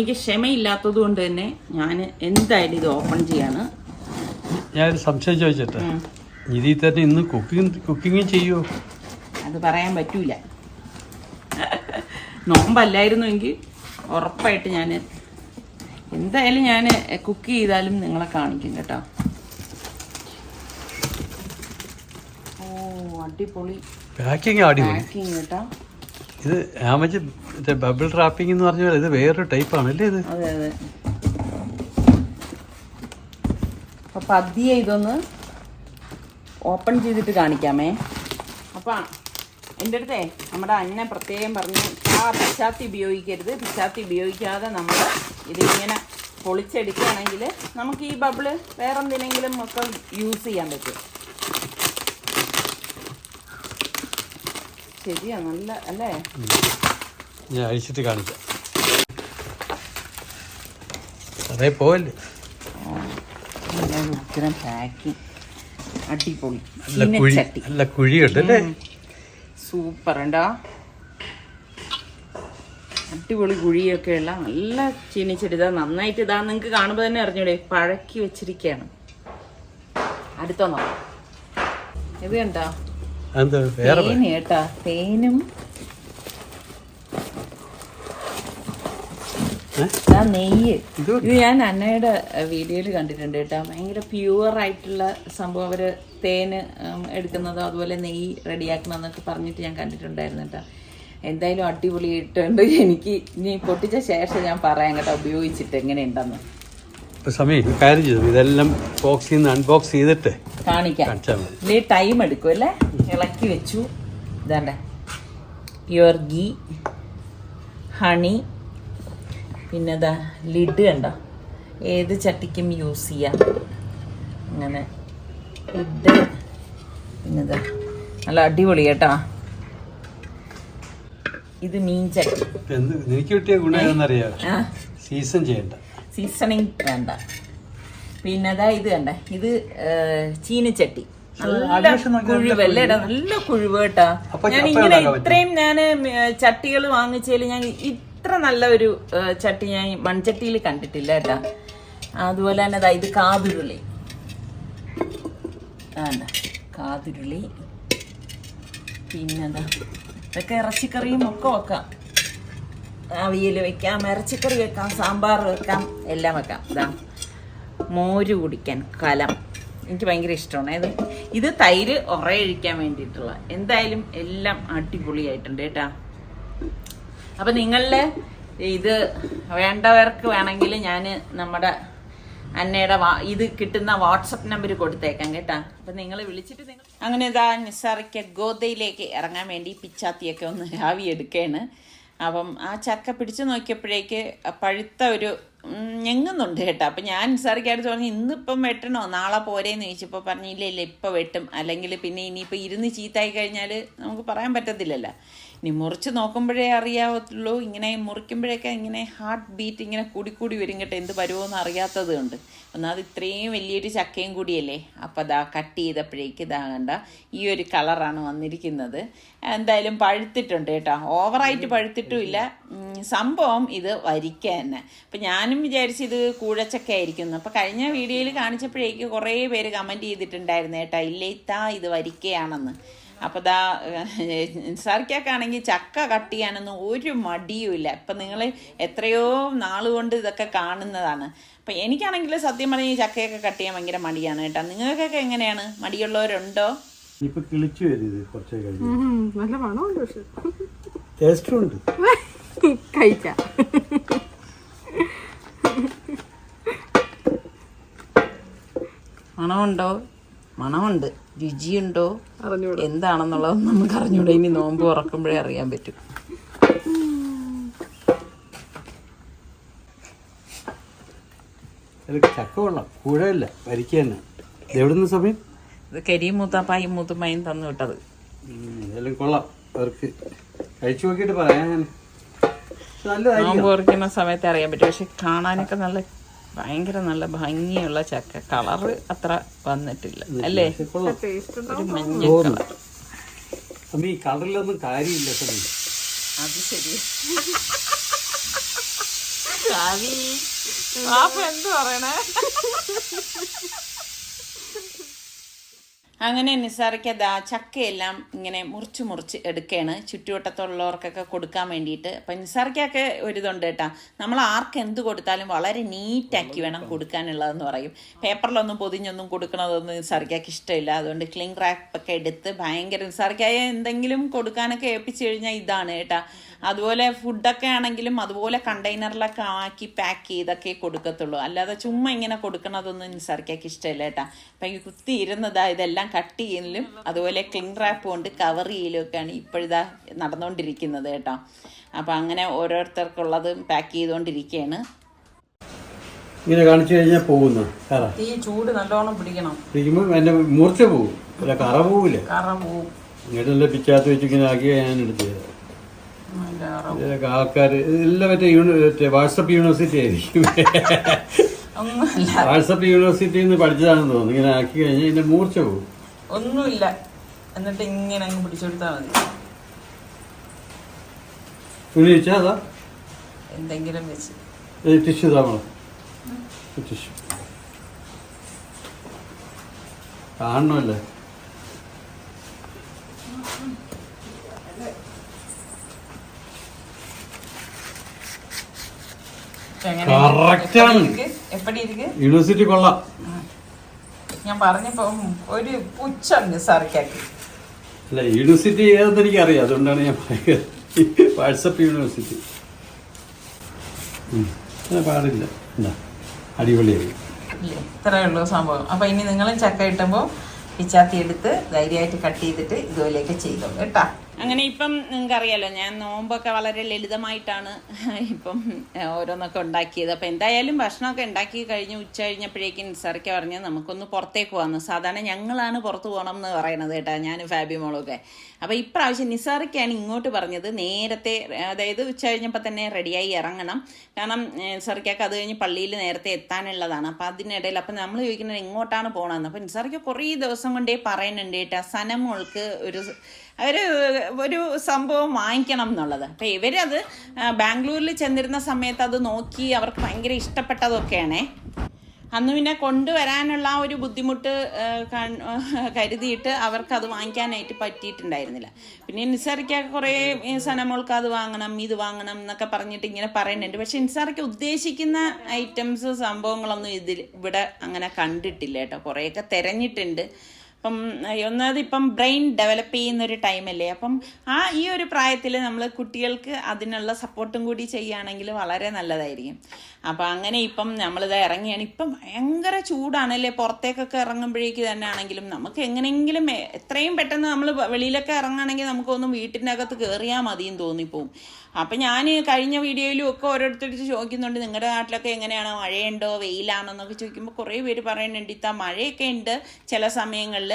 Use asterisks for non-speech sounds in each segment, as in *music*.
എനിക്ക് ക്ഷമയില്ലാത്തത് കൊണ്ട് തന്നെ ഞാൻ എന്തായാലും ഇത് ഓപ്പൺ ചെയ്യാണ്. ഞാൻ സംശയം ചോദിച്ചിട്ട്. ഇതിൽ തന്നെ ഇന്ന് കുക്കിംഗ് കുക്കിംഗ് ചെയ്യുമോ അത് പറയാൻ പറ്റൂല. നോമ്പല്ലായിരുന്നു എങ്കിൽ ഉറപ്പായിട്ട് ഞാൻ എന്തായാലും ഞാൻ കുക്ക് ചെയ്താലും നിങ്ങളെ കാണിക്കും കേട്ടോ. ഓ അടിപൊളി. പാക്കിംഗ് അടിപൊളി പാക്കിംഗ് കേട്ടോ. ഇത് ആമച്ച് ബബിൾ റാപ്പിംഗ് എന്ന് പറഞ്ഞാൽ ഇത് വേറൊരു ടൈപ്പാണ് അല്ലേ ഇത്? അതെ അതെ. അപ്പൊ പതിയെ ഇതൊന്ന് ഓപ്പൺ ചെയ്തിട്ട് കാണിക്കാമേ. അപ്പൊ എന്റെ അടുത്തേ നമ്മുടെ അന്ന പ്രത്യേകം പറഞ്ഞു ആ പിശാത്തി ഉപയോഗിക്കരുത്. പിശാത്തി ഉപയോഗിക്കാതെ നമ്മൾ ഇതിങ്ങനെ പൊളിച്ചെടുക്കുകയാണെങ്കിൽ നമുക്ക് ഈ ബബിൾ വേറെ എന്തിനെങ്കിലും ഒക്കെ യൂസ് ചെയ്യാൻ പറ്റും. ശരിയാ നല്ല അല്ലേ? ഞാൻ അഴിച്ചിട്ട് കാണിക്കാം. അതേ പോവല്ലേ? അടിപൊളി. നല്ല കുഴിയുണ്ട് അല്ലേ സൂപ്പർ ഉണ്ടോ? അടിപൊളി കുഴിയൊക്കെ ഉള്ള നല്ല ചീനിച്ചെടി ഇതാ നന്നായിട്ട് ഇതാ നിങ്ങൾക്ക് കാണുമ്പോൾ തന്നെ അറിഞ്ഞൂടെ. പഴക്കി വെച്ചിരിക്കുകയാണ് അടുത്ത നോക്കാം. ഇത് കണ്ടാ? തേന് കേട്ടാ. തേനും ഇതാ നെയ്യ്. ഇത് ഞാൻ അന്നയുടെ വീഡിയോയിൽ കണ്ടിട്ടുണ്ട് കേട്ടോ. ഭയങ്കര പ്യുവർ ആയിട്ടുള്ള സംഭവം. അവർ തേന് എടുക്കുന്നതോ അതുപോലെ നെയ്യ് റെഡിയാക്കണമെന്നൊക്കെ പറഞ്ഞിട്ട് ഞാൻ കണ്ടിട്ടുണ്ടായിരുന്നു കേട്ടോ. എന്തായാലും അടിപൊളിയായിട്ടുണ്ട്. എനിക്ക് ഇനി പൊട്ടിച്ച ശേഷം ഞാൻ പറയാം കേട്ടോ ഉപയോഗിച്ചിട്ട് എങ്ങനെയുണ്ടെന്ന്. ഇപ്പൊ സമയം ഒരു കാര്യം ചെയ്തു ഇതെല്ലാം ബോക്സിൽ നിന്ന് അൺബോക്സ് ചെയ്തിട്ട് കാണിക്കാം. ഇനി ടൈം എടുക്കും അല്ലേ? ഇളക്കി വെച്ചു. ഇതാണ്ടേ. പ്യുവർ ഗീ ഹണി പിന്നെ ഇതാ ലിഡ് കണ്ടോ? ഏത് ചട്ടിക്കും യൂസ് ചെയ്യാം. അങ്ങനെ. ലിഡ് പിന്നെ ഇതാ നല്ല അടിപൊളി കേട്ടോ. ഇത് മീൻ ചട്ടി. എനിക്ക് കിട്ടിയ സീസൺ ചെയ്യണ്ട. സീസണിങ് വേണ്ട. പിന്നെ അതാ ഇത് കണ്ട. ഇത് ചീനച്ചട്ടി. നല്ല നോക്കിയാൽ നല്ല കുഴിവ്. കേട്ടാ. ഞാൻ ഇങ്ങനെ ഇത്രയും ഞാൻ ചട്ടികൾ വാങ്ങിച്ചതിൽ ഞാൻ ഇത്ര നല്ല ഒരു ചട്ടി ഞാൻ മൺചട്ടിയിൽ കണ്ടിട്ടില്ല കേട്ടാ. അതുപോലെ തന്നെ ഇത് കാതുരുളി. വേണ്ട കാതുരുളി. പിന്നെന്താ ഇതൊക്കെ ഇറച്ചിക്കറിയും ഒക്കെ വെക്കാം. അവിയൽ വെക്കാം ഇറച്ചിക്കറി വെക്കാം സാമ്പാർ വെക്കാം എല്ലാം വെക്കാം. ഇതാ മോര് കുടിക്കാൻ കലം. എനിക്ക് ഭയങ്കര ഇഷ്ടമാണ്. ഇത് ഇത് തൈര് ഉറയഴിക്കാൻ വേണ്ടിയിട്ടുള്ള. എന്തായാലും എല്ലാം അടിപൊളിയായിട്ടുണ്ട് കേട്ടാ. അപ്പം നിങ്ങളുടെ ഇത് വേണ്ടവർക്ക് വേണമെങ്കിൽ ഞാൻ നമ്മുടെ അന്നയുടെ ഇത് കിട്ടുന്ന വാട്സപ്പ് നമ്പർ കൊടുത്തേക്കാം കേട്ടാ. അപ്പം നിങ്ങൾ വിളിച്ചിട്ട് നിങ്ങൾ അങ്ങനെ ഇതാ നിസ്സാറയ്ക്ക് ഗോതയിലേക്ക് ഇറങ്ങാൻ വേണ്ടി പിച്ചാത്തിയൊക്കെ ഒന്ന് രാവി എടുക്കുകയാണ് അപ്പം ആ ചക്ക പിടിച്ചു നോക്കിയപ്പോഴേക്ക് പഴുത്ത ഒരു ഞെങ്ങുന്നുണ്ട് കേട്ടോ. അപ്പം ഞാൻ നിസ്സാറിക്കായിട്ട് പറഞ്ഞു ഇന്നിപ്പം വെട്ടണോ? നാളെ പോരേന്ന് ചോദിച്ചപ്പോൾ പറഞ്ഞു ഇല്ല ഇല്ല ഇപ്പം വെട്ടും. അല്ലെങ്കിൽ പിന്നെ ഇനിയിപ്പോൾ ഇരുന്ന് ചീത്തായി കഴിഞ്ഞാൽ നമുക്ക് പറയാൻ പറ്റത്തില്ലല്ലോ. ഇനി മുറിച്ച് നോക്കുമ്പോഴേ അറിയാവത്തുള്ളൂ. ഇങ്ങനെ മുറിക്കുമ്പോഴൊക്കെ ഇങ്ങനെ ഹാർട്ട് ബീറ്റ് ഇങ്ങനെ കൂടി കൂടി വരും കേട്ടോ. എന്ത് പരുവമെന്ന് അറിയാത്തത് കൊണ്ട്. ഒന്നാമത് ഇത്രയും വലിയൊരു ചക്കയും കൂടിയല്ലേ? അപ്പോൾ അതാ കട്ട് ചെയ്തപ്പോഴേക്ക് ഇതാകണ്ട ഈ ഒരു കളറാണ് വന്നിരിക്കുന്നത്. എന്തായാലും പഴുത്തിട്ടുണ്ട് കേട്ടോ. ഓവറായിട്ട് പഴുത്തിട്ടുമില്ല. സംഭവം ഇത് വരിക്ക തന്നെ. അപ്പം ഞാനും വിചാരിച്ചു ഇത് കൂഴച്ചക്ക ആയിരിക്കുന്നു. അപ്പം കഴിഞ്ഞ വീഡിയോയിൽ കാണിച്ചപ്പോഴേക്ക് കുറേ പേര് കമന്റ് ചെയ്തിട്ടുണ്ടായിരുന്നു കേട്ടോ താ ഇത് വരിക്കയാണെന്ന്. അപ്പോൾ ദാ സാർക്കാണെങ്കിൽ ചക്ക കട്ട് ചെയ്യാനൊന്നും ഒരു മടിയുമില്ല. ഇപ്പം നിങ്ങൾ എത്രയോ നാളുകൊണ്ട് ഇതൊക്കെ കാണുന്നതാണ്. അപ്പം എനിക്കാണെങ്കിൽ സത്യം പറഞ്ഞാൽ ഈ ചക്കയൊക്കെ കട്ട് ചെയ്യാൻ ഭയങ്കര മടിയാണ് കേട്ടോ. നിങ്ങൾക്കൊക്കെ എങ്ങനെയാണ്? മടിയുള്ളവരുണ്ടോ? ഇപ്പൊ കിളിച്ചു വരും ഇത് കുറച്ചേ കഴിഞ്ഞു. നല്ല മണമുണ്ട് പക്ഷെ. ടേസ്റ്റും ഉണ്ട്. കഴിക്കാം മണമുണ്ടോ? മണമുണ്ട്. രുചിയുണ്ടോ? എന്താണെന്നുള്ളത് നമുക്ക് അറിഞ്ഞൂടെ. ഇനി നോമ്പ് ഉറക്കുമ്പോഴേ അറിയാൻ പറ്റും. ചക്ക കൊള്ളാം. കൂഴയില്ല വരിക്ക തന്നെ എവിടുന്ന് സമയം? ഇത് കരിയും മൂത്താപ്പായും മൂത്തുമ്മയും തന്നു വിട്ടത്. ഉം, എല്ലാം കൊള്ളാം. അവർക്ക് കഴിച്ചു നോക്കിയിട്ട് പറയാം ഞാൻ നല്ലതായിരിക്കും. നോമ്പ് തുറക്കുന്ന സമയത്ത് അറിയാൻ പറ്റും. പക്ഷെ കാണാനൊക്കെ നല്ല ഭയങ്കര നല്ല ഭംഗിയുള്ള ചക്ക. കളറ് അത്ര വന്നിട്ടില്ല. അല്ലേ? ഒരു മഞ്ഞ ഈ കളറിലൊന്നും കാര്യമില്ല അത് ശരി. *laughs* എന്ത് പറയണേ? *laughs* അങ്ങനെ നിസാറിക്ക് ദാ ചക്കയെല്ലാം ഇങ്ങനെ മുറിച്ച് മുറിച്ച് എടുക്കുകയാണ്. ചുറ്റുവട്ടത്തുള്ളവർക്കൊക്കെ കൊടുക്കാൻ വേണ്ടിയിട്ട്. അപ്പം നിസാറയ്ക്കൊക്കെ ഒരിതുണ്ട് കേട്ടാ. നമ്മൾ ആർക്ക് എന്ത് കൊടുത്താലും വളരെ നീറ്റാക്കി വേണം കൊടുക്കാനുള്ളതെന്ന് പറയും. പേപ്പറിലൊന്നും പൊതിഞ്ഞൊന്നും കൊടുക്കണതൊന്നും നിസാറിക്കാക്ക് ഇഷ്ടമില്ല. അതുകൊണ്ട് ക്ലീൻ റാപ്പൊക്കെ എടുത്ത് ഭയങ്കര നിസാറയ്ക്കായ എന്തെങ്കിലും കൊടുക്കാനൊക്കെ ഏൽപ്പിച്ചു കഴിഞ്ഞാൽ ഇതാണ് കേട്ടാ. അതുപോലെ ഫുഡൊക്കെ ആണെങ്കിലും അതുപോലെ കണ്ടെയ്നറിലൊക്കെ ആക്കി പാക്ക് ചെയ്തൊക്കെ കൊടുക്കത്തുള്ളൂ. അല്ലാതെ ചുമ്മാ ഇങ്ങനെ കൊടുക്കണതൊന്നും നിസാറിക്കാക്ക് ഇഷ്ടമില്ല കേട്ടാ. അപ്പം ഈ കുത്തി ഇരുന്നതാ ഇതെല്ലാം കട്ട് ചെയ്യലും അതുപോലെ ക്ലിങ് റാപ്പ് കൊണ്ട് കവർ ചെയ്യലും ഒക്കെയാണ് ഇപ്പോഴിതാ നടന്നുകൊണ്ടിരിക്കുന്നത് കേട്ടോ. അപ്പം അങ്ങനെ ഓരോരുത്തർക്കുള്ളത് പാക്ക് ചെയ്തുകൊണ്ടിരിക്കുകയാണ് ഇങ്ങനെ കാണിച്ചു കഴിഞ്ഞാൽ പോകുന്നു. ഈ ചൂട് നല്ലോണം പിടിക്കണം. പിടിക്കുമ്പോൾ എന്റെ മൂർച്ച പോകും അല്ല കറ പോവില്ല. കറ പോകും ഇങ്ങോട്ട് നല്ല പിച്ചാത്ത് വെച്ച് ഇങ്ങനെ ആക്കി ഞാൻ എടുത്തു ഇതിലൊക്കെ ആൾക്കാർ ഇതെല്ലാം മറ്റേ യൂണി വാട്സപ്പ് യൂണിവേഴ്സിറ്റി ആയിരിക്കും. വാട്സപ്പ് യൂണിവേഴ്സിറ്റിയിൽ നിന്ന് പഠിച്ചതാണെന്ന് തോന്നുന്നു. ഇങ്ങനെ ആക്കി കഴിഞ്ഞാൽ എന്റെ മൂർച്ച പോകും ഒന്നുമില്ല. എന്നിട്ട് ഇങ്ങനെ അങ്ങ് പിടിച്ചെടുത്താൽ മതി. തുണി എന്തെങ്കിലും വെച്ച്. ടിഷ്യൂ താമണം ടിഷ്യൂ കാണണമല്ലേ? യൂണിവേഴ്സിറ്റി കൊള്ളാം. ഞാൻ പറഞ്ഞപ്പോ ഒരു പുച്ഛം സാർക്കാക്കി അല്ല യൂണിവേഴ്സിറ്റി ഏതെന്ന് എനിക്ക് അറിയാം അതുകൊണ്ടാണ് ഞാൻ പറയുന്നത്. വാട്സപ്പ് യൂണിവേഴ്സിറ്റി പാടില്ല. എന്താ? അടിപൊളിയായി. ഇത്രയേ ഉള്ളൂ സംഭവം. അപ്പൊ ഇനി നിങ്ങളും ചക്ക കിട്ടുമ്പോൾ പിച്ചാത്തി എടുത്ത് ധൈര്യമായിട്ട് കട്ട് ചെയ്തിട്ട് ഇതുപോലെയൊക്കെ ചെയ്തോളൂ. കേട്ടാ? അങ്ങനെ ഇപ്പം നിങ്ങൾക്ക് അറിയാലോ ഞാൻ നോമ്പൊക്കെ വളരെ ലളിതമായിട്ടാണ് ഇപ്പം ഓരോന്നൊക്കെ ഉണ്ടാക്കിയത്. അപ്പം എന്തായാലും ഭക്ഷണമൊക്കെ ഉണ്ടാക്കി കഴിഞ്ഞ് ഉച്ച കഴിഞ്ഞപ്പോഴേക്കും നിസാറിക്ക പറഞ്ഞ് നമുക്കൊന്ന് പുറത്തേക്ക് പോകാമെന്ന് സാധാരണ ഞങ്ങളാണ് പുറത്ത് പോകണം എന്ന് പറയണത് കേട്ടോ ഞാൻ ഫാബി മോളൊക്കെ. അപ്പോൾ ഇപ്രാവശ്യം നിസാറിക്കാണ് ഇങ്ങോട്ട് പറഞ്ഞത്. നേരത്തെ അതായത് ഉച്ച കഴിഞ്ഞപ്പോൾ തന്നെ റെഡിയായി ഇറങ്ങണം. കാരണം നിസാറിക്കൊക്കെ അത് കഴിഞ്ഞ് പള്ളിയിൽ നേരത്തെ എത്താനുള്ളതാണ്. അപ്പം അതിനിടയിൽ അപ്പം നമ്മൾ ചോദിക്കുന്നത് എങ്ങോട്ടാണ് പോകണമെന്ന് അപ്പം നിസാറിക്ക് കുറേ ദിവസം കൊണ്ടേ പറയുന്നുണ്ട് കേട്ടോ സനമോൾക്ക് ഒരു ഒരു ഒരു സംഭവം വാങ്ങിക്കണം എന്നുള്ളത്. അപ്പം ഇവരത് ബാംഗ്ലൂരിൽ ചെന്നിരുന്ന സമയത്ത് അത് നോക്കി അവർക്ക് ഭയങ്കര ഇഷ്ടപ്പെട്ടതൊക്കെയാണേ. അന്ന് പിന്നെ കൊണ്ടുവരാനുള്ള ആ ഒരു ബുദ്ധിമുട്ട് കരുതിയിട്ട് അവർക്ക് അത് വാങ്ങിക്കാനായിട്ട് പറ്റിയിട്ടുണ്ടായിരുന്നില്ല. പിന്നെ നിസാറിക്കൊക്കെ കുറേ സനമോൾക്ക് അത് വാങ്ങണം ഇത് വാങ്ങണം എന്നൊക്കെ പറഞ്ഞിട്ട് ഇങ്ങനെ പറയുന്നുണ്ട്. പക്ഷെ നിസാറിക്ക് ഉദ്ദേശിക്കുന്ന ഐറ്റംസ് സംഭവങ്ങളൊന്നും ഇതിൽ ഇവിടെ അങ്ങനെ കണ്ടിട്ടില്ല കേട്ടോ. കുറേയൊക്കെ തിരഞ്ഞിട്ടുണ്ട്. അപ്പം ഒന്നാമത് ഇപ്പം ബ്രെയിൻ ഡെവലപ്പ് ചെയ്യുന്ന ഒരു ടൈമല്ലേ. അപ്പം ആ ഈ ഒരു പ്രായത്തിൽ നമ്മൾ കുട്ടികൾക്ക് അതിനുള്ള സപ്പോർട്ടും കൂടി ചെയ്യുകയാണെങ്കിൽ വളരെ നല്ലതായിരിക്കും. അപ്പം അങ്ങനെ ഇപ്പം നമ്മളിത് ഇറങ്ങിയാണ്. ഇപ്പം ഭയങ്കര ചൂടാണല്ലേ. പുറത്തേക്കൊക്കെ ഇറങ്ങുമ്പോഴേക്ക് തന്നെ ആണെങ്കിലും നമുക്ക് എങ്ങനെയെങ്കിലും എത്രയും പെട്ടെന്ന് നമ്മൾ വെളിയിലൊക്കെ ഇറങ്ങുകയാണെങ്കിൽ നമുക്കൊന്നും വീട്ടിന്റെ അകത്ത് കയറിയാൽ മതിയെന്ന് തോന്നിപ്പോവും. അപ്പം ഞാൻ കഴിഞ്ഞ വീഡിയോയിലും ഒക്കെ ഓരോരുത്തർ ചോദിക്കുന്നുണ്ട് നിങ്ങളുടെ നാട്ടിലൊക്കെ എങ്ങനെയാണ്? മഴയുണ്ടോ? വെയിലാണോ? എന്നൊക്കെ ചോദിക്കുമ്പോൾ കുറേ പേര് പറയുന്നുണ്ട് ഇത്ത മഴയൊക്കെ ഉണ്ട്. ചില സമയങ്ങളിൽ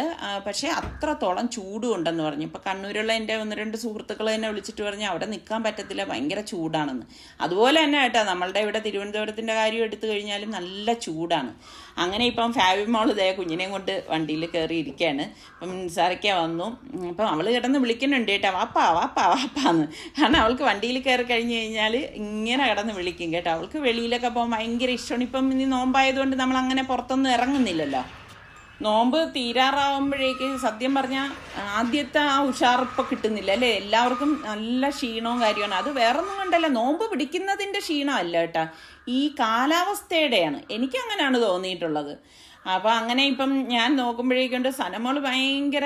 പക്ഷേ അത്രത്തോളം ചൂടും ഉണ്ടെന്ന് പറഞ്ഞു. ഇപ്പോൾ കണ്ണൂരുള്ള എന്റെ ഒന്ന് രണ്ട് സുഹൃത്തുക്കൾ തന്നെ വിളിച്ചിട്ട് പറഞ്ഞു അവിടെ നിൽക്കാൻ പറ്റത്തില്ല ഭയങ്കര ചൂടാണെന്ന്. അതുപോലെ തന്നെ കേട്ടോ നമ്മളുടെ ഇവിടെ തിരുവനന്തപുരത്തിന്റെ കാര്യം എടുത്തു കഴിഞ്ഞാലും നല്ല ചൂടാണ്. അങ്ങനെ ഇപ്പം ഫാബി മോൾ ഇതേ കുഞ്ഞിനെയും കൊണ്ട് വണ്ടിയിൽ കയറി ഇരിക്കുകയാണ് അപ്പം നിസാറിക്ക വന്നു. അപ്പം അവൾ കിടന്ന് വിളിക്കുന്നുണ്ട് കേട്ടോ വാപ്പാ വാപ്പാ വാപ്പാന്ന്. കാരണം അവൾക്ക് വണ്ടിയിൽ കയറി കഴിഞ്ഞ് കഴിഞ്ഞാൽ ഇങ്ങനെ കിടന്ന് വിളിക്കും കേട്ടോ. അവൾക്ക് വെളിയിലൊക്കെ പോകാൻ ഭയങ്കര ഇഷ്ടമാണ്. ഇപ്പം ഇനി നോമ്പായതുകൊണ്ട് നമ്മൾ അങ്ങനെ പുറത്തൊന്നും ഇറങ്ങുന്നില്ലല്ലോ. നോമ്പ് തീരാറാവുമ്പോഴേക്ക് സത്യം പറഞ്ഞാൽ ആദ്യത്തെ ആ ഉഷാറിപ്പം കിട്ടുന്നില്ല അല്ലേ? എല്ലാവർക്കും നല്ല ക്ഷീണവും കാര്യമാണ്. അത് വേറൊന്നും കണ്ടല്ല. നോമ്പ് പിടിക്കുന്നതിന്റെ ക്ഷീണമല്ല കേട്ടാ. ഈ കാലാവസ്ഥയുടെയാണ്. എനിക്കങ്ങനെയാണ് തോന്നിയിട്ടുള്ളത്. അപ്പോൾ അങ്ങനെ ഇപ്പം ഞാൻ നോക്കുമ്പോഴേക്കൊണ്ട് സനമോൾ ഭയങ്കര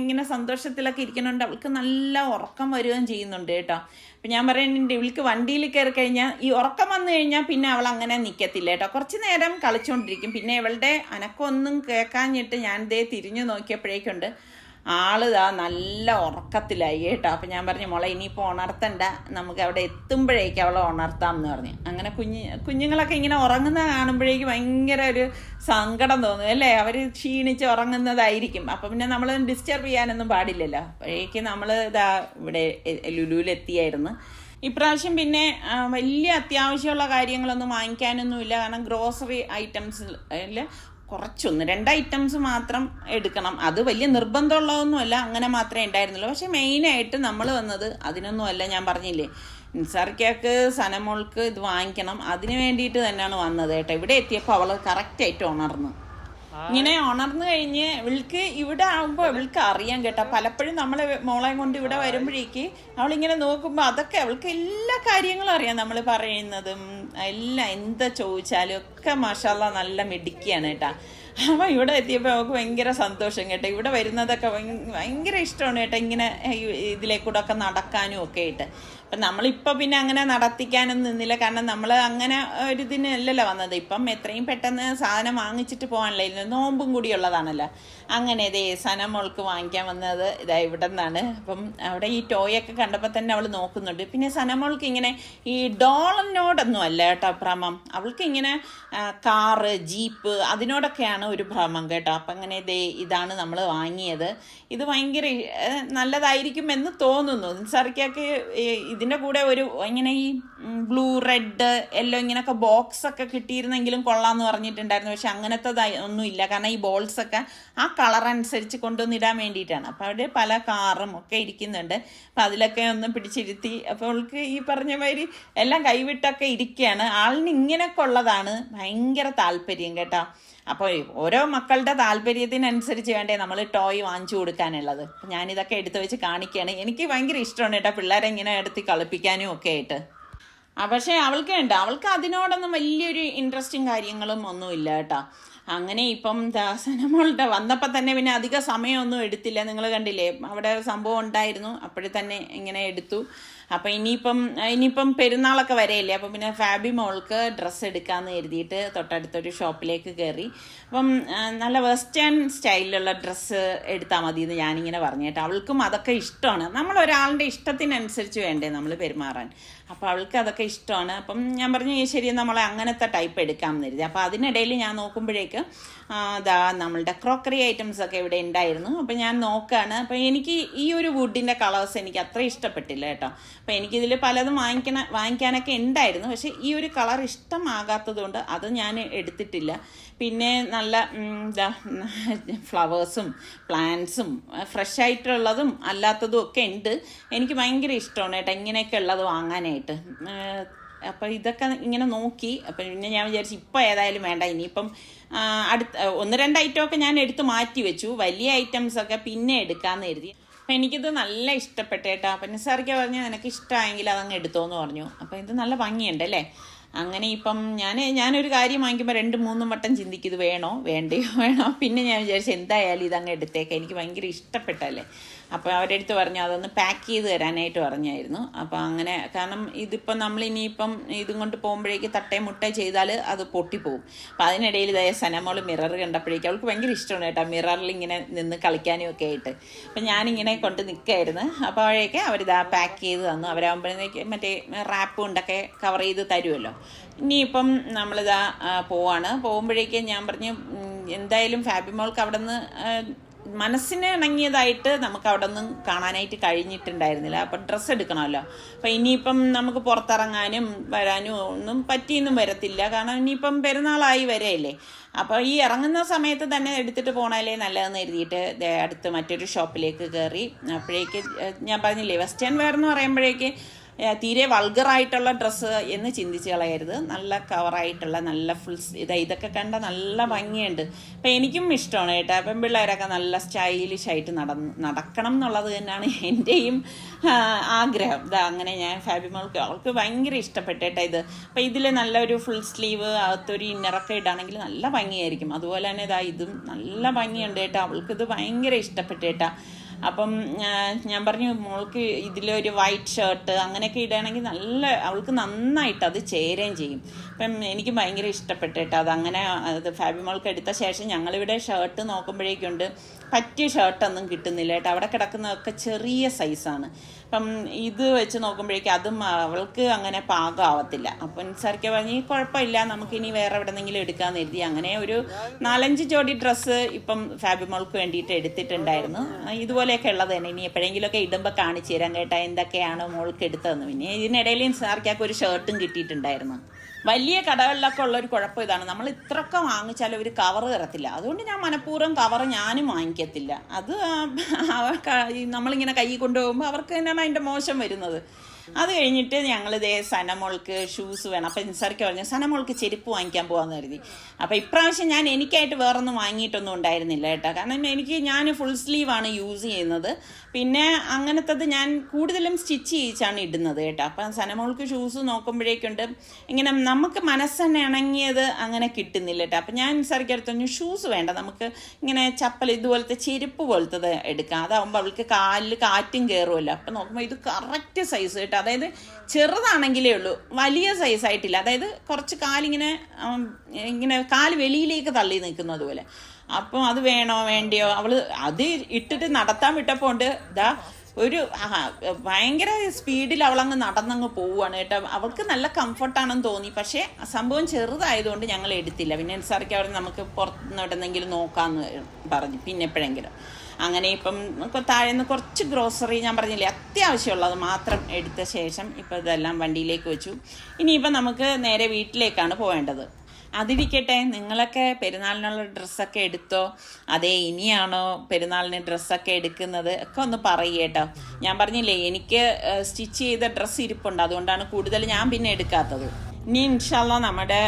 ഇങ്ങനെ സന്തോഷത്തിലൊക്കെ ഇരിക്കുന്നുണ്ട്. അവൾക്ക് നല്ല ഉറക്കം വരികയും ചെയ്യുന്നുണ്ട് കേട്ടോ. അപ്പം ഞാൻ പറയുന്നുണ്ട് ഇവൾക്ക് വണ്ടിയിൽ കയറി കഴിഞ്ഞാൽ ഈ ഉറക്കം വന്നു കഴിഞ്ഞാൽ പിന്നെ അവൾ അങ്ങനെ നിൽക്കത്തില്ല കേട്ടോ. കുറച്ച് നേരം കളിച്ചുകൊണ്ടിരിക്കും പിന്നെ ഇവളുടെ അനക്കൊന്നും കേൾക്കാഞ്ഞിട്ട് ഞാൻ ദേ തിരിഞ്ഞു നോക്കിയപ്പോഴേക്കുണ്ട്. ആൾ ദാ നല്ല ഉറക്കത്തിലായി കേട്ടോ. അപ്പം ഞാൻ പറഞ്ഞു മോളെ ഇനിയിപ്പോൾ ഉണർത്തണ്ട. നമുക്ക് അവിടെ എത്തുമ്പോഴേക്കും അവളെ ഉണർത്താം എന്ന് പറഞ്ഞു. അങ്ങനെ കുഞ്ഞ് കുഞ്ഞുങ്ങളൊക്കെ ഇങ്ങനെ ഉറങ്ങുന്ന കാണുമ്പോഴേക്ക് ഭയങ്കര ഒരു സങ്കടം തോന്നും അല്ലേ? അവർ ക്ഷീണിച്ച് ഉറങ്ങുന്നതായിരിക്കും. അപ്പം പിന്നെ നമ്മൾ ഡിസ്റ്റർബ് ചെയ്യാനൊന്നും പാടില്ലല്ലോ. അപ്പോഴേക്ക് നമ്മൾ ഇതാ ഇവിടെ ലുലുവിലെത്തിയായിരുന്നു. ഇപ്രാവശ്യം പിന്നെ വലിയ അത്യാവശ്യമുള്ള കാര്യങ്ങളൊന്നും വാങ്ങിക്കാനൊന്നുമില്ല. കാരണം ഗ്രോസറി ഐറ്റംസ് കുറച്ചൊന്ന് രണ്ട് ഐറ്റംസ് മാത്രം എടുക്കണം. അത് വലിയ നിർബന്ധമുള്ളതൊന്നുമല്ല അങ്ങനെ മാത്രമേ ഉണ്ടായിരുന്നുള്ളൂ. പക്ഷെ മെയിനായിട്ട് നമ്മൾ വന്നത് അതിനൊന്നുമല്ല ഞാൻ പറഞ്ഞില്ലേ. നിസാർക്കക്ക് സനമോൾക്ക് ഇത് വാങ്ങിക്കണം. അതിന് വേണ്ടിയിട്ട് തന്നെയാണ് വന്നത് കേട്ടോ. ഇവിടെ എത്തിയപ്പോൾ അവൾ കറക്റ്റായിട്ട് ഉണർന്നു. ഇങ്ങനെ ഉണർന്നു കഴിഞ്ഞ് ഇവൾക്ക് ഇവിടെ ആകുമ്പോൾ ഇവൾക്ക് അറിയാൻ കേട്ടോ. പലപ്പോഴും നമ്മളെ മോളെ കൊണ്ട് ഇവിടെ വരുമ്പോഴേക്ക് ഇങ്ങനെ നോക്കുമ്പോൾ അതൊക്കെ അവൾക്ക് എല്ലാ കാര്യങ്ങളും അറിയാം നമ്മൾ പറയുന്നതും എല്ലാം എന്താ ചോദിച്ചാലും ഒക്കെ മഷാല നല്ല മിടുക്കിയാണ് കേട്ടാ. അവ ഇവിടെ എത്തിയപ്പോൾ അവൾക്ക് ഭയങ്കര സന്തോഷം കേട്ടോ. ഇവിടെ വരുന്നതൊക്കെ ഭയങ്കര ഇഷ്ടമാണ് കേട്ടോ. ഇങ്ങനെ ഇതിലേക്കൂടെ കൂടെ ഒക്കെ നടക്കാനും ഒക്കെ ആയിട്ട്. അപ്പം നമ്മളിപ്പോൾ പിന്നെ അങ്ങനെ നടത്തിക്കാനൊന്നും നിന്നില്ല. കാരണം നമ്മൾ അങ്ങനെ ഒരു ഇതിനല്ലല്ലോ വന്നത്. ഇപ്പം എത്രയും പെട്ടെന്ന് സാധനം വാങ്ങിച്ചിട്ട് പോകാനല്ലോ നോമ്പും കൂടിയുള്ളതാണല്ലോ അങ്ങനെ ഇതേ സാധനം മോൾക്ക് വാങ്ങിക്കാൻ വന്നത് ഇതാ ഇവിടെ നിന്നാണ് അപ്പം അവിടെ ഈ ടോയൊക്കെ കണ്ടപ്പോൾ തന്നെ അവൾ നോക്കുന്നുണ്ട്. പിന്നെ സനമോൾക്ക് ഇങ്ങനെ ഈ ഡോളിനോടൊന്നും അല്ല കേട്ടോ ഭ്രമം. അവൾക്ക് ഇങ്ങനെ കാറ് ജീപ്പ് അതിനോടൊക്കെയാണ് ഒരു ഭ്രമം കേട്ടോ. അപ്പം അങ്ങനെ ഇതേ ഇതാണ് നമ്മൾ വാങ്ങിയത്. ഇത് ഭയങ്കര നല്ലതായിരിക്കും എന്ന് തോന്നുന്നു. നിസാറിക്കൊക്കെ ഇതിന്റെ കൂടെ ഒരു ഇങ്ങനെ ഈ ബ്ലൂ റെഡ് എല്ലോ ഇങ്ങനെയൊക്കെ ബോക്സ് ഒക്കെ കിട്ടിയിരുന്നെങ്കിലും കൊള്ളാമെന്ന് പറഞ്ഞിട്ടുണ്ടായിരുന്നു. പക്ഷെ അങ്ങനത്തെ ഒന്നും ഇല്ല കാരണം ഈ ബോൾസ് ഒക്കെ ആ കളർ അനുസരിച്ച് കൊണ്ടുവന്നിടാൻ വേണ്ടിയിട്ടാണ്. അപ്പോൾ അവിടെ പല കാറും ഒക്കെ ഇരിക്കുന്നുണ്ട്. അപ്പം അതിലൊക്കെ ഒന്ന് പിടിച്ചിരുത്തി. അപ്പോൾ അവൾക്ക് ഈ പറഞ്ഞ മാതിരി എല്ലാം കൈവിട്ടൊക്കെ ഇരിക്കുകയാണ്. ആളിന് ഇങ്ങനെയൊക്കെ ഉള്ളതാണ് ഭയങ്കര താല്പര്യം കേട്ടോ. അപ്പോൾ ഓരോ മക്കളുടെ താല്പര്യത്തിനനുസരിച്ച് വേണ്ടേ നമ്മൾ ടോയ് വാങ്ങിച്ചു കൊടുക്കാനുള്ളത്. ഞാനിതൊക്കെ എടുത്തു വെച്ച് കാണിക്കുകയാണ് എനിക്ക് ഭയങ്കര ഇഷ്ടമാണ് കേട്ടോ പിള്ളേരെ ഇങ്ങനെ എടുത്ത് കളിപ്പിക്കാനും ഒക്കെ ആയിട്ട്. ആ പക്ഷേ അവൾക്ക് ഉണ്ട് അവൾക്ക് അതിനോടൊന്നും വലിയൊരു ഇൻട്രസ്റ്റും കാര്യങ്ങളും ഒന്നുമില്ല കേട്ടോ. അങ്ങനെ ഇപ്പം സിനിമകളുടെ വന്നപ്പോൾ തന്നെ പിന്നെ അധിക സമയമൊന്നും എടുത്തില്ല. നിങ്ങൾ കണ്ടില്ലേ? അവിടെ സംഭവം ഉണ്ടായിരുന്നു. അപ്പോഴേ തന്നെ ഇങ്ങനെ എടുത്തു. അപ്പം ഇനിയിപ്പം ഇനിയിപ്പം പെരുന്നാളൊക്കെ വരെയല്ലേ? അപ്പം പിന്നെ ഫാബി മോൾക്ക് ഡ്രസ്സ് എടുക്കാമെന്ന് കരുതിയിട്ട് തൊട്ടടുത്തൊരു ഷോപ്പിലേക്ക് കയറി അപ്പം നല്ല വെസ്റ്റേൺ സ്റ്റൈലിലുള്ള ഡ്രസ്സ് എടുത്താൽ മതി എന്ന് ഞാനിങ്ങനെ പറഞ്ഞു കേട്ടോ. അവൾക്കും അതൊക്കെ ഇഷ്ടമാണ്. നമ്മൾ ഒരാളുടെ ഇഷ്ടത്തിനനുസരിച്ച് വേണ്ടേ നമ്മൾ പെരുമാറാൻ. അപ്പോൾ അവൾക്ക് അതൊക്കെ ഇഷ്ടമാണ്. അപ്പം ഞാൻ പറഞ്ഞു ശരി നമ്മളെ അങ്ങനത്തെ ടൈപ്പ് എടുക്കാമെന്ന് കരുതി. അപ്പോൾ അതിനിടയിൽ ഞാൻ നോക്കുമ്പോഴേക്ക് ദാ നമ്മളുടെ ക്രോക്കറി ഐറ്റംസ് ഒക്കെ ഇവിടെ ഉണ്ടായിരുന്നു അപ്പം ഞാൻ നോക്കുകയാണ് അപ്പം എനിക്ക് ഈ ഒരു വുഡിന്റെ കളേഴ്സ് എനിക്ക് അത്ര ഇഷ്ടപ്പെട്ടില്ല കേട്ടോ. അപ്പം എനിക്കിതിൽ പലതും വാങ്ങിക്കണ വാങ്ങിക്കാനൊക്കെ ഉണ്ടായിരുന്നു പക്ഷേ ഈ ഒരു കളർ ഇഷ്ടമാകാത്തത് കൊണ്ട് അത് ഞാൻ എടുത്തിട്ടില്ല. പിന്നെ നല്ല എന്താ ഫ്ലവേഴ്സും പ്ലാന്റ്സും ഫ്രഷ് ആയിട്ടുള്ളതും അല്ലാത്തതും ഒക്കെ ഉണ്ട് എനിക്ക് ഭയങ്കര ഇഷ്ടമാണ് കേട്ടോ ഇങ്ങനെയൊക്കെ ഉള്ളത് വാങ്ങാനായിട്ട്. അപ്പോൾ ഇതൊക്കെ ഇങ്ങനെ നോക്കി. അപ്പം പിന്നെ ഞാൻ വിചാരിച്ചു ഇപ്പൊ ഏതായാലും വേണ്ട. ഇനിയിപ്പം അടുത്ത ഒന്ന് രണ്ട് ഐറ്റം ഒക്കെ ഞാൻ എടുത്ത് മാറ്റി വെച്ചു. വലിയ ഐറ്റംസ് ഒക്കെ പിന്നെ എടുക്കാമെന്ന് കരുതി. അപ്പം എനിക്കിത് നല്ല ഇഷ്ടപ്പെട്ടേട്ടാ പിന്നെ അപ്പം നിസാറിക്ക പറഞ്ഞു നിനക്ക് ഇഷ്ടമായെങ്കിൽ അതങ്ങ് എടുത്തോന്ന് പറഞ്ഞു. അപ്പൊ ഇത് നല്ല ഭംഗിയുണ്ട് അല്ലേ? അങ്ങനെ ഇപ്പം ഞാൻ ഞാനൊരു കാര്യം വാങ്ങിക്കുമ്പോൾ രണ്ട് മൂന്നും വട്ടം ചിന്തിക്കും ഇത് വേണോ? വേണ്ടയോ? *laughs* വേണോ? പിന്നെ ഞാൻ വിചാരിച്ചു എന്തായാലും ഇതങ്ങ് എടുത്തേക്കാം. എനിക്ക് ഭയങ്കര ഇഷ്ടപ്പെട്ടല്ലേ അപ്പോൾ അവരുടെ അടുത്ത് പറഞ്ഞു അതൊന്ന് പാക്ക് ചെയ്ത് തരാനായിട്ട് പറഞ്ഞായിരുന്നു. അപ്പോൾ അങ്ങനെ കാരണം ഇതിപ്പം നമ്മൾ ഇനിയിപ്പം ഇതും കൊണ്ട് പോകുമ്പോഴേക്ക് തട്ടേ മുട്ട ചെയ്താൽ അത് പൊട്ടിപ്പോവും. അപ്പം അതിനിടയിൽ ഇതായ സനമോൾ മിറർ കണ്ടപ്പോഴേക്കും അവൾക്ക് ഭയങ്കര ഇഷ്ടമാണ് കേട്ടോ മിററിൽ ഇങ്ങനെ നിന്ന് കളിക്കാനും ഒക്കെ ആയിട്ട്. അപ്പം ഞാനിങ്ങനെ കൊണ്ട് നിൽക്കായിരുന്നു അപ്പോഴേക്ക് അവരിതാ പാക്ക് ചെയ്ത് തന്നു. അവരാകുമ്പോഴത്തേക്ക് മറ്റേ റാപ്പ് കൊണ്ടൊക്കെ കവർ ചെയ്ത് തരുമല്ലോ ഇനിയിപ്പം നമ്മളിതാ പോവാണ്. പോകുമ്പോഴേക്കും ഞാൻ പറഞ്ഞു എന്തായാലും ഫാബിമോൾക്ക് അവിടെ നിന്ന് മനസ്സിന് ഇണങ്ങിയതായിട്ട് നമുക്ക് അവിടെ നിന്നും കാണാനായിട്ട് കഴിഞ്ഞിട്ടുണ്ടായിരുന്നില്ല. അപ്പം ഡ്രസ്സ് എടുക്കണമല്ലോ. അപ്പം ഇനിയിപ്പം നമുക്ക് പുറത്തിറങ്ങാനും വരാനും ഒന്നും പറ്റിയൊന്നും വരത്തില്ല. കാരണം ഇനിയിപ്പം പെരുന്നാളായി വരെയല്ലേ. അപ്പോൾ ഈ ഇറങ്ങുന്ന സമയത്ത് തന്നെ എടുത്തിട്ട് പോണാലേ നല്ലതെന്ന് എഴുതിയിട്ട് അടുത്ത് മറ്റൊരു ഷോപ്പിലേക്ക് കയറി. അപ്പോഴേക്ക് ഞാൻ പറഞ്ഞില്ലേ വെസ്റ്റേൺ വെയർ എന്ന് പറയുമ്പോഴേക്ക് തീരെ വൾഗറായിട്ടുള്ള ഡ്രസ്സ് എന്ന് ചിന്തിച്ച് കളയരുത്. നല്ല കവറായിട്ടുള്ള നല്ല ഫുൾ ഇതാ ഇതൊക്കെ കണ്ട നല്ല ഭംഗിയുണ്ട്. അപ്പം എനിക്കും ഇഷ്ടമാണ് കേട്ടോ. അപ്പം പിള്ളേരൊക്കെ നല്ല സ്റ്റൈലിഷ് ആയിട്ട് നടന്ന് നടക്കണം എന്നുള്ളത് തന്നെയാണ് എന്റെയും ആഗ്രഹം. ഇതാ അങ്ങനെ ഞാൻ ഫാബിമോൾക്ക് അവൾക്ക് ഭയങ്കര ഇഷ്ടപ്പെട്ടു ഇത്. അപ്പം ഇതിൽ നല്ലൊരു ഫുൾ സ്ലീവ് അകത്തൊരു ഇന്നറൊക്കെ ഇടാണെങ്കിൽ നല്ല ഭംഗിയായിരിക്കും. അതുപോലെ തന്നെ ഇതാ ഇതും നല്ല ഭംഗിയുണ്ട് കേട്ടോ. അവൾക്കിത് ഭയങ്കര ഇഷ്ടപ്പെട്ടു അപ്പം ഞാൻ പറഞ്ഞു മോൾക്ക് ഇതിലൊരു വൈറ്റ് ഷർട്ട് അങ്ങനെയൊക്കെ ഇടുകയാണെങ്കിൽ നല്ല അവൾക്ക് നന്നായിട്ട് അത് ചേരുകയും ചെയ്യും. അപ്പം എനിക്ക് ഭയങ്കര ഇഷ്ടപ്പെട്ടു കേട്ടോ അത് അങ്ങനെ അത് ഫാബി മോൾക്ക് എടുത്ത ശേഷം ഞങ്ങളിവിടെ ഷർട്ട് നോക്കുമ്പോഴേക്കുണ്ട്. പറ്റിയ ഷർട്ടൊന്നും കിട്ടുന്നില്ല കേട്ടോ. അവിടെ കിടക്കുന്നതൊക്കെ ചെറിയ സൈസാണ് അപ്പം ഇത് വെച്ച് നോക്കുമ്പോഴേക്കും അതും അവൾക്ക് അങ്ങനെ പാകമാവത്തില്ല. അപ്പം സാറിക്ക് പറഞ്ഞ് "ഈ കുഴപ്പമില്ല നമുക്കിനി വേറെ എവിടെ നിന്നെങ്കിലും എടുക്കാമെന്ന് എഴുതി അങ്ങനെ ഒരു നാലഞ്ച് ജോഡി ഡ്രസ്സ് ഇപ്പം ഫാബിമോൾക്ക് വേണ്ടിയിട്ട് എടുത്തിട്ടുണ്ടായിരുന്നു. ഇതുപോലെയൊക്കെ ഉള്ളത് തന്നെ. ഇനി എപ്പോഴെങ്കിലുമൊക്കെ ഇടുമ്പോൾ കാണിച്ചു തരാം കേട്ടാ എന്തൊക്കെയാണ് മോൾക്ക് എടുത്തതെന്ന്. പിന്നെ ഇതിനിടയിൽ സാർക്കൊക്കെ ഒരു ഷർട്ടും കിട്ടിയിട്ടുണ്ടായിരുന്നു. വലിയ കടകളിലൊക്കെ ഉള്ള ഒരു കുഴപ്പം ഇതാണ്. നമ്മൾ ഇത്രയൊക്കെ വാങ്ങിച്ചാൽ ഒരു കവർ തരത്തില്ല. അതുകൊണ്ട് ഞാൻ മനഃപൂർവം കവർ ഞാനും വാങ്ങിക്കത്തില്ല. അത് നമ്മളിങ്ങനെ കൈ കൊണ്ടുപോകുമ്പോൾ അവർക്ക് തന്നെയാണ് അതിന്റെ മോശം വരുന്നത്. അത് കഴിഞ്ഞിട്ട് ഞങ്ങൾ ഇതേ സനമോൾക്ക് ഷൂസ് വേണം. അപ്പം നിസാർക്ക് പറഞ്ഞു സനമോൾക്ക് ചെരുപ്പ് വാങ്ങിക്കാൻ പോകാമെന്ന് കരുതി. അപ്പോൾ ഇപ്രാവശ്യം ഞാൻ എനിക്കായിട്ട് വേറൊന്നും വാങ്ങിയിട്ടൊന്നും ഉണ്ടായിരുന്നില്ല കേട്ടോ. കാരണം എനിക്ക് ഞാൻ ഫുൾ സ്ലീവാണ് യൂസ് ചെയ്യുന്നത്. പിന്നെ അങ്ങനത്തത് ഞാൻ കൂടുതലും സ്റ്റിച്ച് ചെയ്യിച്ചാണ് ഇടുന്നത് കേട്ടോ. അപ്പം സനമോൾക്ക് ഷൂസ് നോക്കുമ്പോഴേക്കുണ്ട്. ഇങ്ങനെ നമുക്ക് മനസ്സന്നെ ഇണങ്ങിയത് അങ്ങനെ കിട്ടുന്നില്ല കേട്ടോ. അപ്പം ഞാൻ നിസാർക്ക് ഷൂസ് വേണ്ട. നമുക്ക് ഇങ്ങനെ ചപ്പൽ ഇതുപോലത്തെ ചെരുപ്പ് പോലത്തത് എടുക്കാം. അതാവുമ്പോൾ അവൾക്ക് കാലിൽ കാറ്റും കയറുമല്ലോ അപ്പം നോക്കുമ്പോൾ ഇത് കറക്റ്റ് സൈസ് കേട്ടോ. അതായത് ചെറുതാണെങ്കിലേ ഉള്ളൂ. വലിയ സൈസ് ആയിട്ടില്ല. അതായത് കുറച്ച് കാലിങ്ങനെ ഇങ്ങനെ കാൽ വെളിയിലേക്ക് തള്ളി നിൽക്കുന്നത് പോലെ. അപ്പം അത് വേണോ വേണ്ടിയോ? അവൾ അത് ഇട്ടിട്ട് നടത്താൻ വിട്ടപ്പോൾ ഉണ്ട് ഇതാ ഒരു ഭയങ്കര സ്പീഡിൽ അവളങ്ങ് നടന്നങ്ങ് പോവുകയാണ് കേട്ടോ. അവൾക്ക് നല്ല കംഫർട്ടാണെന്ന് തോന്നി. പക്ഷേ സംഭവം ചെറുതായതുകൊണ്ട് ഞങ്ങൾ എടുത്തില്ല. പിന്നെ സാറിക്ക് അവർ നമുക്ക് പുറത്തുനിന്ന് എവിടെന്നെങ്കിലും നോക്കാമെന്ന് പറഞ്ഞു. പിന്നെ എപ്പോഴെങ്കിലും. അങ്ങനെ ഇപ്പം താഴെ നിന്ന് കുറച്ച് ഗ്രോസറി ഞാൻ പറഞ്ഞില്ലേ അത്യാവശ്യമുള്ളത് മാത്രം എടുത്ത ശേഷം ഇപ്പം ഇതെല്ലാം വണ്ടിയിലേക്ക് വെച്ചു. ഇനിയിപ്പം നമുക്ക് നേരെ വീട്ടിലേക്കാണ് പോവേണ്ടത്. അതിരിക്കട്ടെ നിങ്ങളൊക്കെ പെരുന്നാളിനുള്ള ഡ്രസ്സൊക്കെ എടുത്തോ? അതേ ഇനിയാണോ പെരുന്നാളിന് ഡ്രസ്സൊക്കെ എടുക്കുന്നത്? ഒക്കെ ഒന്ന് പറയേട്ടോ ഞാൻ പറഞ്ഞില്ലേ എനിക്ക് സ്റ്റിച്ച് ചെയ്ത ഡ്രസ്സ് ഇരിപ്പുണ്ട്. അതുകൊണ്ടാണ് കൂടുതൽ ഞാൻ പിന്നെ എടുക്കാത്തത്. ഇനി ഇൻഷാല്ല നമ്മുടെ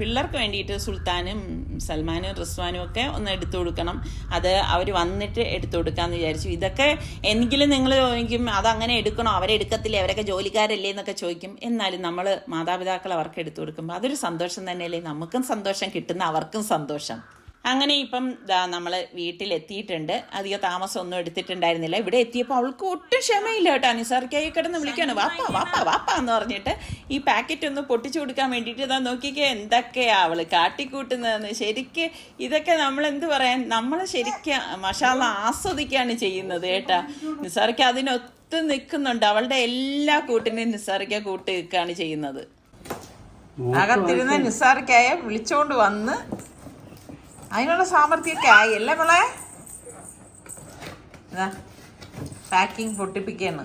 പിള്ളേർക്ക് വേണ്ടിയിട്ട് സുൽത്താനും സൽമാനും റിസ്വാനും ഒക്കെ ഒന്ന് എടുത്തു കൊടുക്കണം. അത് അവർ വന്നിട്ട് എടുത്തു കൊടുക്കാമെന്ന് വിചാരിച്ചു. ഇതൊക്കെ എങ്കിലും നിങ്ങൾ ചോദിക്കും അതങ്ങനെ എടുക്കണോ? അവരെടുക്കത്തില്ലേ അവരൊക്കെ ജോലിക്കാരല്ലേ എന്നൊക്കെ ചോദിക്കും. എന്നാലും നമ്മൾ മാതാപിതാക്കൾ അവർക്ക് എടുത്തു കൊടുക്കുമ്പോൾ അതൊരു സന്തോഷം തന്നെയല്ലേ? നമുക്കും സന്തോഷം കിട്ടുന്ന അവർക്കും സന്തോഷം. അങ്ങനെ ഇപ്പം ദാ നമ്മൾ വീട്ടിലെത്തിയിട്ടുണ്ട്. അധികം താമസം ഒന്നും എടുത്തിട്ടുണ്ടായിരുന്നില്ല. ഇവിടെ എത്തിയപ്പോൾ അവൾക്ക് ഒട്ടും ക്ഷമയില്ല കേട്ടോ. നിസാർക്കായി കിടന്ന് വിളിക്കാണ്. വാപ്പ വാപ്പ വാപ്പ എന്ന് പറഞ്ഞിട്ട് ഈ പാക്കറ്റ് ഒന്ന് പൊട്ടിച്ചു കൊടുക്കാൻ വേണ്ടിയിട്ട് ഇതാ നോക്കിക്കേ എന്തൊക്കെയാ അവൾ കാട്ടിക്കൂട്ടുന്നതെന്ന്. ശരിക്ക് ഇതൊക്കെ നമ്മൾ എന്ത് പറയാൻ നമ്മൾ ശരിക്കും മഷാല ആസ്വദിക്കുകയാണ് ചെയ്യുന്നത് കേട്ടാ. നിസാർക്ക് അതിനൊത്ത് നിൽക്കുന്നുണ്ട്. അവളുടെ എല്ലാ കൂട്ടിനെയും നിസാറിക്ക കൂട്ട് നിൽക്കുകയാണ് ചെയ്യുന്നത്. അകത്തിരുന്ന നിസാർക്കായ വിളിച്ചോണ്ട് വന്ന് അതിനുള്ള സാമർഥ്യമൊക്കെ ആയി അല്ലേ മോളെ? പാക്കിംഗ് പൊട്ടിപ്പിക്കാണ്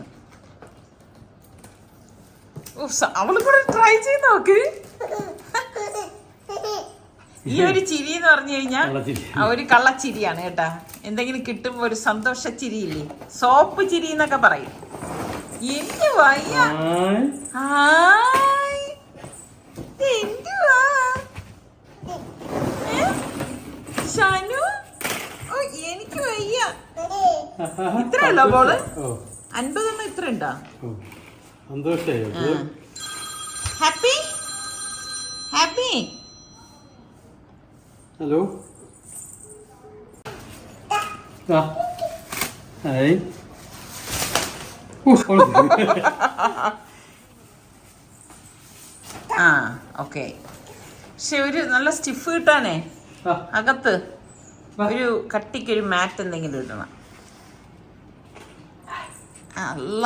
സ- അവൾ കൂടെ ട്രൈ ചെയ്ത് നോക്ക്. ഈ ഒരു ചിരി എന്ന് പറഞ്ഞു കഴിഞ്ഞാൽ ഒരു കള്ളച്ചിരിയാണ് കേട്ടാ. എന്തെങ്കിലും കിട്ടുമ്പോ ഒരു സന്തോഷ ചിരിയില്ലേ സോപ്പ് ചിരി എന്നൊക്കെ പറയും. എന്റെ വയ്യ? എന്തുവാ? ഏ? ഷാനു? ഓ എനിക്ക് വയ്യ. ഇത്രയല്ലോ ബോൾ ഓ. അൻപതെണ്ണം ഇത്ര ഉണ്ടാ ഹാപ്പി? ഹാപ്പി? ഹലോ? ആ. ഹായ്. ആ ഓക്കെ. പക്ഷെ ഒരു നല്ല സ്റ്റിഫ് കിട്ടാനേ. അകത്ത് ഒരു കട്ടിക്കൊരു മാറ്റ് എന്തെങ്കിലും ഇടണം. അല്ല.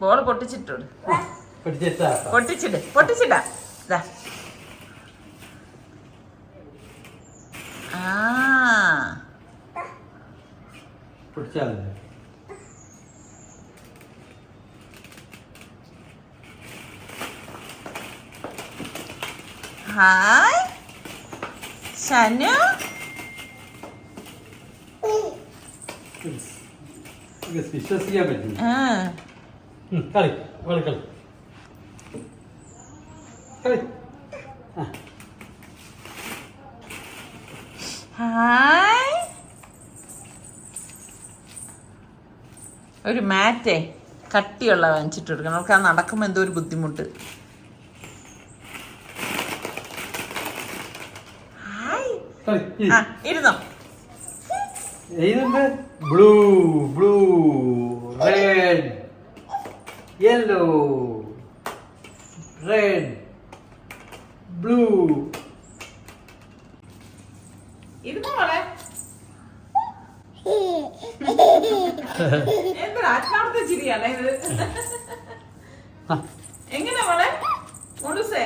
ബോൾ പൊട്ടിച്ചിട്ടോട് പൊട്ടിച്ചിട്ട് പിടിച്ചേച്ചാ. പൊട്ടിച്ചിട് പൊട്ടിച്ചിടാ. ആ. പിടിച്ചാലേ ഹായ് ഷനു ഇത് വിശ്വസിക്കാൻ പറ്റില്ല ആ കളി കളി കളി. കളി. ഹായ് ഒരു മാറ്റേ കട്ടിയുള്ള വാങ്ങിച്ചിട്ട് കൊടുക്കണം. നമുക്ക് ആ നടക്കുമ്പോൾ എന്തോ ഒരു ബുദ്ധിമുട്ട് ഹായ് കളി ഇരി. ആ ഇരുന്നോ. Blue blue red yellow red blue. ഇരുന്നോ മോളെ? എന്താ ആത്മാർത്ഥ ചിരിയാണേ ഇത്? എങ്ങനെ മോളെ? മുഴുസേ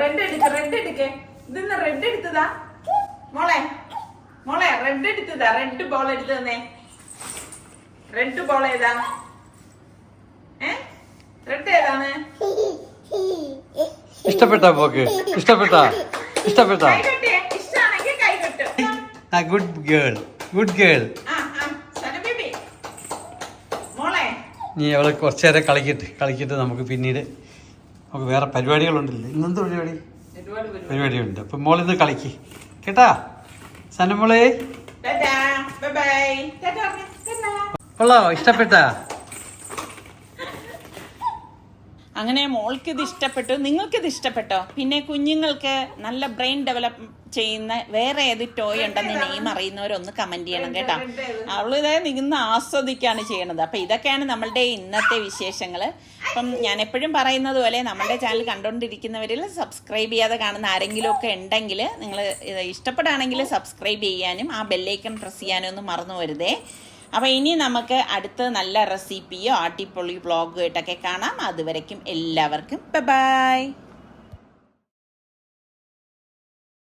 റെഡ് എടുക്ക റെഡ് എടുക്കേ. ഇതിന്ന് റെഡ് എടുത്തതാ? മോളെ മോളെ റെഡ് എടുത്തതാ. റെഡ് ബോൾ എടുത്തു തന്നെ. റെഡ് ബോൾ ഏതാ? ഏ? റെഡ് ഏതാണ്? ഇഷ്ടപ്പെട്ട പോക്ക്. ഇഷ്ടപ്പെട്ട. ഇഷ്ടപ്പെട്ട. ഗുഡ് ഗേൾ ഗുഡ് ഗേൾ നീ അവളെ കുറച്ചേരെ കളിക്കട്ടെ. കളിക്കട്ടെ നമുക്ക് പിന്നീട്. നമുക്ക് വേറെ പരിപാടികളുണ്ടല്ലേ? ഇന്നെന്ത് പരിപാടി? പരിപാടിയുണ്ട്. അപ്പം മോളിന്ന് കളിക്ക്. കേട്ടാ? സനമോളെ? കൊള്ളാവോ? ഇഷ്ടപ്പെട്ടാ? അങ്ങനെ മോൾക്ക് ഇത് ഇഷ്ടപ്പെട്ടു നിങ്ങൾക്ക് ഇത് ഇഷ്ടപ്പെട്ടോ? പിന്നെ കുഞ്ഞുങ്ങൾക്ക് നല്ല ബ്രെയിൻ ഡെവലപ്പ് ചെയ്യുന്ന വേറെ ഏത് ടോയ് ഉണ്ടെന്ന് നെയിം അറിയുന്നവരൊന്ന് കമന്റ് ചെയ്യണം കേട്ടോ. അവളിത് നിന്ന് ആസ്വദിക്കാണ് ചെയ്യണത്. അപ്പൊ ഇതൊക്കെയാണ് നമ്മളുടെ ഇന്നത്തെ വിശേഷങ്ങൾ അപ്പം ഞാൻ എപ്പോഴും പറയുന്നത് പോലെ നമ്മുടെ ചാനൽ കണ്ടുകൊണ്ടിരിക്കുന്നവരിൽ സബ്സ്ക്രൈബ് ചെയ്യാതെ കാണുന്ന ആരെങ്കിലും ഒക്കെ ഉണ്ടെങ്കിൽ നിങ്ങൾ ഇഷ്ടപ്പെടുകയാണെങ്കിൽ സബ്സ്ക്രൈബ് ചെയ്യാനും ആ ബെല്ലൈക്കൺ പ്രസ് ചെയ്യാനും ഒന്നും മറന്നു വരുതേ അപ്പോൾ ഇനി നമുക്ക് അടുത്ത നല്ല റെസിപ്പിയോ അടിപൊളി വ്ളോഗോ ആയിട്ടൊക്കെ കാണാം. അതുവരയ്ക്കും എല്ലാവർക്കും ബൈ